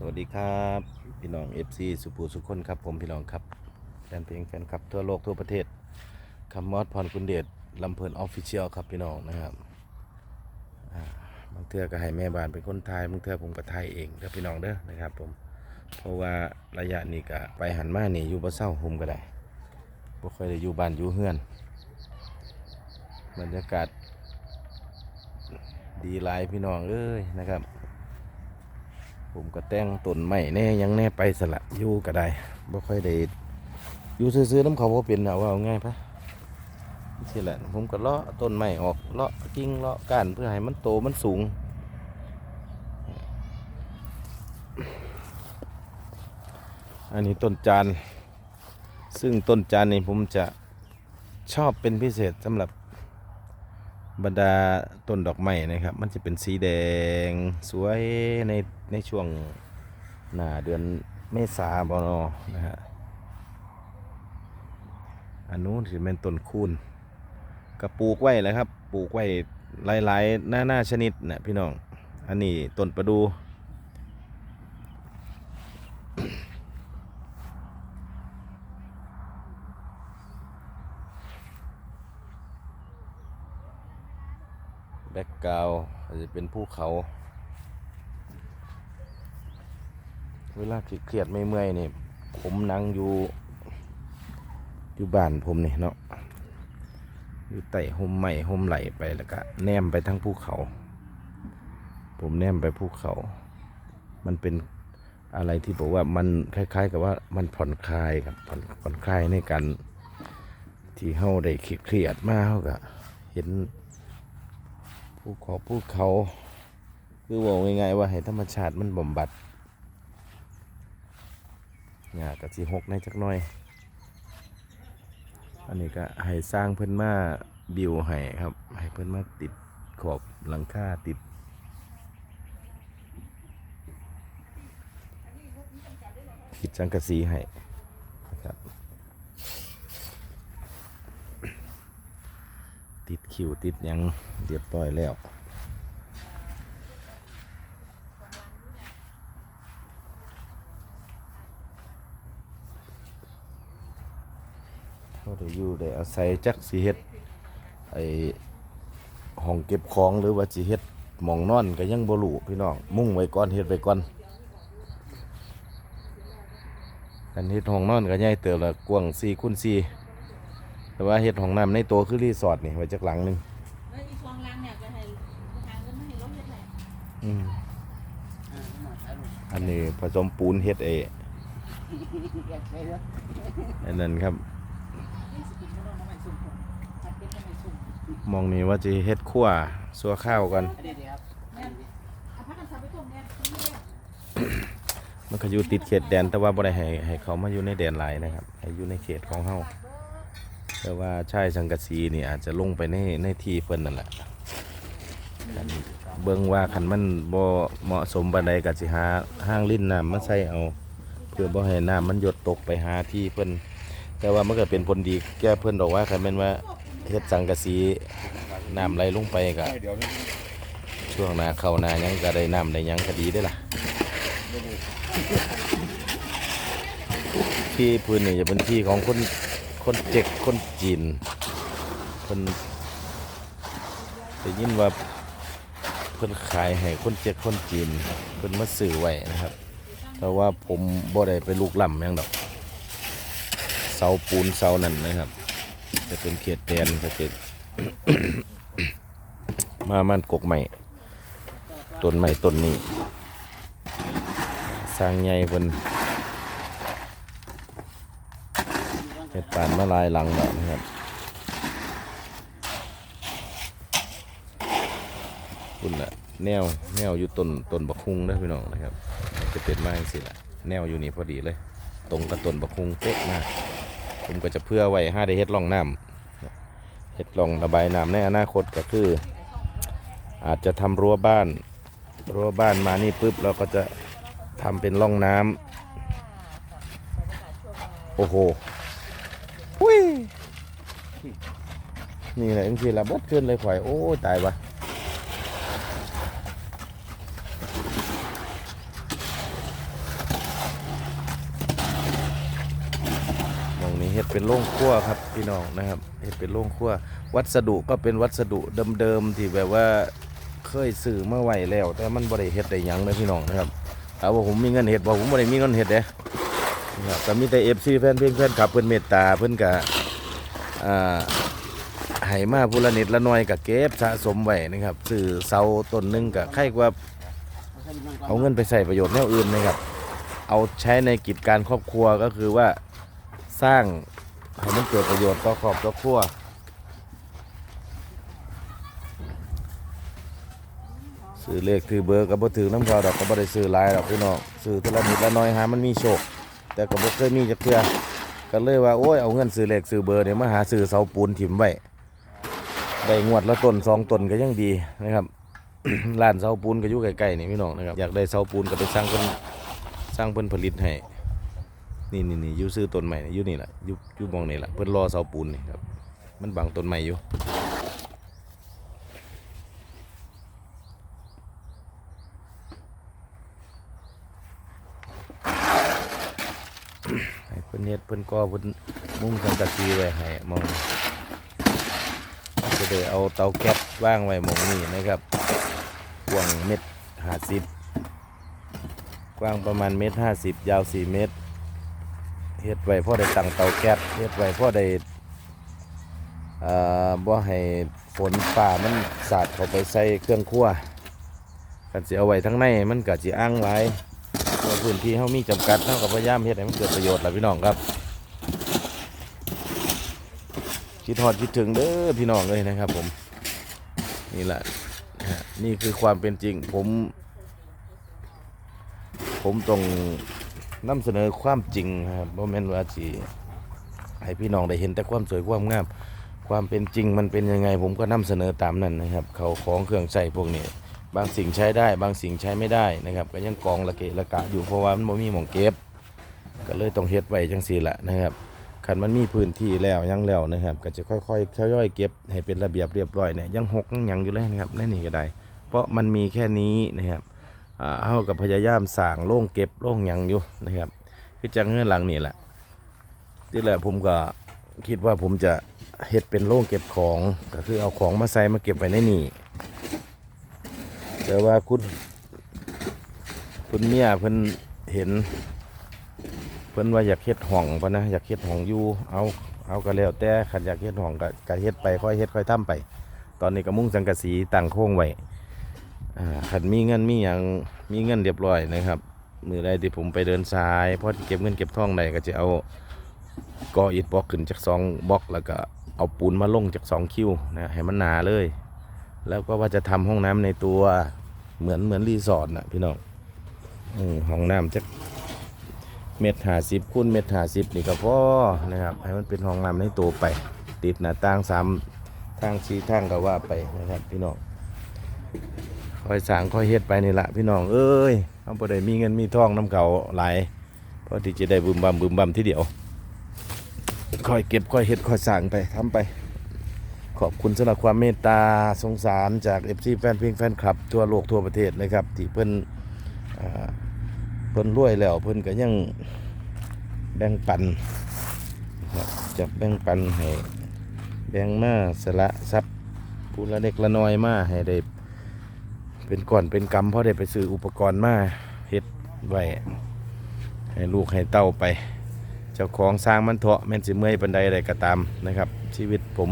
สวัสดีครับ พี่น้อง FC สุภูสุคนครับผมพี่น้องครับแฟนเพลงแฟนคลับ ทั่วโลกทั่วประเทศคำมอดพรคุณเดชลำเพลินออฟฟิเชียลครับพี่น้องนะครับบางเทื่อก็ให้แม่บ้านเป็นคนไทยบางเทื่อผมก็ไทยเองครับพี่น้องเด้อนะครับผมเพราะว่าระยะนี้ก็ไปหันมานี่อยู่บ่เศร้าผมก็ได้บ่ค่อยได้อยู่บ้านอยู่เฮือน บรรยากาศดีหลายพี่น้องเอ้ยนะครับ ผมก็แต่งต้นไม้แน่ยังแน่ไปสละอยู่ก็ได้บ่ค่อยได้อยู่ซื้อๆน้ำเขาบ่เป็นเอาว่าเอาง่ายปะนี่แหละผมก็เลาะต้นไม้ออกเลาะกิ่งเลาะก้านเพื่อให้มันโตมันสูงอันนี้ต้นจาน ซึ่งต้นจานนี่ผมจะชอบเป็นพิเศษสำหรับ บรรดาต้นดอกไม้นะครับ มันจะเป็นสีแดงสวยในในช่วงหน้าเดือนเมษาบอนอนะฮะอันนู้นถือเป็นต้นคูนก็ปลูกไว้แหล้วครับ ปลูกไว้หลายๆหน้าหน้าชนิดนะพี่น้อง อันนี้ต้นประดู กกราวอาจจะเป็นภูเขา เวลาเครียดไม่เมื่อยนี่ผมนั่งอยู่อยู่บ้านผมนี่เนาะอยู่ไต่ห่มใหม่ห่มไหลไปแล้วก็แนมไปทั้งภูเขา ผมแนมไปภูเขา มันเป็นอะไรที่บอกว่ามันคล้าย ๆ กับว่ามันผ่อนคลายครับผ่อนผ่อนคลายในการที่เฮาได้เครียดมากเฮาก็เห็น ภูเขาภูเขา คือบอกง่ายๆว่าให้ธรรมชาติมันบ่มบัดหญ้ากับสีหกในจักหน่อย อันนี้ก็ให้สร้างเพิ่นมาบิวให้ครับ ให้เพิ่นมาติดขอบหลังคาติด ติดจังกะสีให้นะครับ ติดคิวติดยังเรียบร้อยแล้วเขาได้อยู่ได้อาศัยจักสิเฮ็ดไอห้องเก็บของหรือว่าสิเฮ็ดหมองนอนก็ยังบ่รู้พี่น้องมุ่งไว้ก่อนเฮ็ดไว้ก่อนกันเฮ็ดห้องนอนก็ใหญ่เติบละกว้าง4คูณ4 แต่ว่าเฮ็ดห้องน้ำในตัวคือรีสอร์ทนี่ไว้จักหลังหนึงแล้วอีกสองลังเนี่ยจะให้ทางก็ไม่ให้ล้มเฮ็ดให้อืมอันนี้ผสมปูนเฮ็ดเออันนั้นครับนี่สกินบ่ต้องมาใหม่สุ่มก่อนตัดเป็นมาใหม่สุ่มมองนี่ว่าจะเฮ็ดขั้วซัวข้าวกันอันนี้เดี๋ยวครับแม่นเอาพักกันสับไปต้มเนี่ยนี่เนี่ยมันก็อยู่ติดเขตแดนแต่ว่าบ่ได้ให้ให้เขามาอยู่ในแดนหลายนะครับ ให้อยู่ในเขตของเฮา แต่ว่าชายสังกะสีนี่อาจจะลงไปในในที่เพิ่นนั่นแหละคันเบิ่งว่าคันมันบ่เหมาะสมปานใดก็สิหาห้างลิ้นน้ำมาใส่เอา เพื่อบ่ให้น้ำมันหยดตกไปหาที่เพิ่นแต่ว่ามันก็เป็นผลดีแก่เพิ่นดอกว่าคันแม่นว่าเฮ็ดสังกะสีน้ำไหลลงไปก็ช่วงหน้าเข้านาหยังก็ได้น้ำได้หยังก็ดีได้ล่ะที่พื้นนี่จะเป็นที่ของคน คนเจ็กคนจีนคนได้ยินว่าเพิ่นขายให้คนเจ็กคนจีนเพิ่นมาซื้อไว้นะครับ แต่ว่าผมบ่ได้ไปลูกล่ำยังดอกเสาปูนเสานั่นนะครับ จะเป็นเขตแดนก็จะมามันกกใหม่ต้นใหม่ต้นนี้สร้างใหญ่เพิ่น เฮ็ดปานมาลายหลังแล้วนะครับคุณละแนวแนวอยู่ต้นต้นบักฮุงนะพี่น้องนะครับจะเป็นมากสิละแนวอยู่นี่พอดีเลย ตรงกับต้นบักฮุงเป๊ะมากผมก็จะเพื่อไว้ห้าได้เฮ็ดร่องน้ำเฮ็ดร่องระบายน้ำในอนาคตก็คือ อาจจะทำรั้วบ้าน รั้วบ้านมานี่ปุ๊บเราก็จะทำเป็นร่องน้ำโอ้โห นี่แหละทีละบดขึ้นเลยข่อยโอ้ตายวะมองนี้เห็ดเป็นโล่งขั้วครับพี่น้องนะครับเห็ดเป็นโล่งขั้ววัสดุก็เป็นวัสดุเดิมๆที่แบบว่าเคยสื่อเมื่อไหวแล้ว แต่มันบริเห็ดได้ยังนะพี่น้องนะครับเอาว่าผมมีเงินเห็ดบอกผมบริมีเงินเห็ดเด้ครับแต่มีแต่เอฟซีแฟนเพลงแฟนขับเพื่อนเมตตาเพื่อนกะอ่า ให้มาผู้ละนิดละหน่อยก็เก็บสะสมไว้นะครับซื้อเสาต้นหนึ่งก็ใครกว่าเอาเงินไปใส่ประโยชน์แนวอื่นนะครับ เอาใช้ในกิจการครอบครัวก็คือว่าสร้างให้มันเกิดประโยชน์ต่อครอบต่อครัวซื้อเลขถือเบอร์ก็บ่ถือน้ำพอดอกก็บ่ได้ซื้อลายดอกพี่น้องซื้อทีละนิดละน้อยหามันมีโชค แต่ก็บ่เคยมีจักเทื่อก็เลยว่าโอ้ยเอาเงินซื้อเลขซื้อเบอร์เนี่ยมาหาซื้อเสาปูนถิ่มไว้ ได้งวดละต้นสองต้นก็ยังดีนะครับร้านเสาปูนก็อยู่ใกล้ๆนี่พี่น้องนะครับอยากได้เสาปูนก็ไปสร้างเพิ่นสร้างเพิ่นผลิตให้นี่นี่นี่อยู่ซื้อต้นใหม่อยู่นี่แหละอยู่อยู่หมองนี่แหละเพิ่นรอเสาปูนนี่ครับมันบังต้นใหม่อยู่ให้เพิ่นเฮ็ดเพิ่นก่อเพิ่นมุ่งสังกะสีไว้ให้มอง ได้เอาเตาแก๊สว่างไว้หมองนี้นะครับกว้างเม็ดห้าสิบกว้างประมาณเม็ดห้าสิบยาวสี่เมตรเฮ็ดไว้พ่อได้ตั้งเตาแก๊สเฮ็ดไว้พ่อได้เอ่อบ่ให้ฝนฟ้ามันสาดเข้าไปใส่เครื่องครัวกันสิเอาไว้ทั้งในมันก็สิอ้างหลายพื้นที่เขามีจำกัดเท่ากับพยายามเฮ็ดให้มันเกิดประโยชน์แหละพี่น้องครับ คิดทอดคิดถึงเด้อพี่น้องเลยนะครับ ผม นี่แหละนี่คือความเป็นจริง ผม ผมต้องนำเสนอความจริงครับเพราะแม่นว่าสิให้พี่น้องได้เห็นแต่ความสวยความงามความเป็นจริงมันเป็นยังไง ผมก็นำเสนอตามนั้นนะครับ เขาของเครื่องใช้พวกนี้ บางสิ่งใช้ได้ บางสิ่งใช้ไม่ได้นะครับ ก็ยังกองระเกะระกะอยู่เพราะว่ามันบ่มีหม่องเก็บ ก็เลยต้องเฮ็ดไว้จังซี่ละนะครับ คันมันมีพื้นที่แล้วยังแล้วนะครับ ก็จะค่อยๆทยอยเก็บให้เป็นระเบียบเรียบร้อยเนี่ยยังหกยังยังอยู่เลยนะครับในนี่ก็ได้ เพราะมันมีแค่นี้นะครับอ่าเฮากับพยายามสร้างโล่งเก็บโล่งยังอยู่นะครับคือจังเงื่อนหลังนี่แหละที่แหละผมก็คิดว่าผมจะเฮ็ดเป็นโล่งเก็บของก็คือเอาของมาใส่มาเก็บไว้ในนี่แต่ว่าคุณคุณเมียเพิ่นเห็น พิ่นว่าอยากเฮ็ดห้องปะนะอยากเฮ็ดห้องอยู่เอาเอาก็แล้วแต่ขันอยากเฮ็ดห้องก็ก็เฮ็ดไปค่อยเฮ็ดค่อยทำไป ตอนนี้ก็มุ่งสังกะสีตั้งโค้งไว้อ่าขันมีเงินมีอย่างมีเงินเรียบร้อยนะครับมือใดที่ผมไปเดินทรายพอที่เก็บเงินเก็บทองได้ก็จะเอาก่ออิฐบล็อกขึ้นจากสองบล็อกแล้วก็เอาปูนมาลงจากสองคิวนะให้มันหนาเลย แล้วก็ว่าจะทำห้องน้ำในตัวเหมือนเหมือนรีสอร์ทนะพี่น้องห้องน้ำจะ เมตรหาสิบคูณเมตรหาสิบนี่ก็พอนะครับให้มันเป็นห้องน้ำในตัวไป ติดหน้าต่างสามทางสีทางก็ว่าไปนะครับ พี่น้องคอยสางคอยเฮ็ดไปนี่ละพี่น้องเอ้ยเขาบ่ได้มีเงินมีทองน้ำเก่าหลายเพราะที่จะได้บึมบัมบึมบัมที่เดียวคอยเก็บคอยเฮ็ดคอยสางไปทำไป ขอบคุณสำหรับความเมตตาสงสารจาก FC แฟนเพลงแฟนคลับ ทั่วโลกทั่วประเทศนะครับ ที่เพิ่นอ่า พิ่นรวยแล้วเพิ่นก็ยังแบ่งปันครับจะแบ่งปันให้แบ่งมาสละทรัพย์ผู้ละเล็กละน้อยมาให้ได้เป็นก่อนเป็นกำเพราะได้ไปซื้ออุปกรณ์มาเฮ็ดไว้ให้ลูกให้เต้าไป เจ้าของสร้างมันเถาะแม่นสิเมื่อยปันใดใดก็ตามนะครับ ชีวิตผม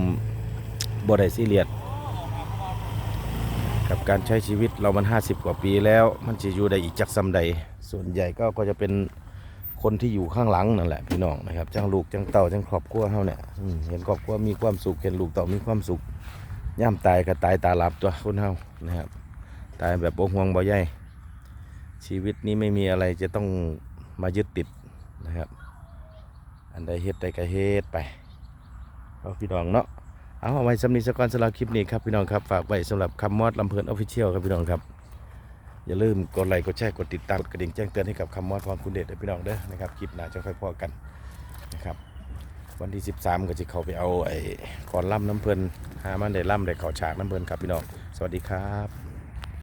บ่ได้ซีเรียสกับการใช้ชีวิตเรามัน 50 กว่าปีแล้ว มันจะอยู่ได้อีกจักซำใด ส่วนใหญ่ก็ก็จะเป็นคนที่อยู่ข้างหลังนั่นแหละพี่น้องนะครับจังลูกจังเต่าจังครอบครัวเฮาเนี่ยเห็นครอบครัวมีความสุขเห็นลูกเต่ามีความสุขย่ำตายก็ตายตาหลับตัวคนเฮานะครับ ตายแบบบ่ห่วงบ่ใยชีวิตนี้ไม่มีอะไรจะต้องมายึดติดนะครับ อันใดเฮ็ดได้ก็เฮ็ดไปเอาพี่น้องเนาะเอาเอาไว้สำนีสกอนสำหรับคลิปนี้ครับพี่น้องครับฝากไว้สำหรับคำมอดลำเพลินออฟฟิเชียลครับพี่น้องครับ อย่าลืมกดไลค์กดแชร์กดติดตามกดกระดิ่งแจ้งเตือนให้กับคำมอดพรคุณเดชด้พี่น้องเด้อนะครับคลิปหน้าจะค่อยพอกันนะครับวันที่ 13 ก็จะเข้าไปเอาไอ้คอนล่ำน้ำเพลินหามันได้ล่ำได้เข่าฉากน้ำเพลินครับพี่น้อง สวัสดีครับ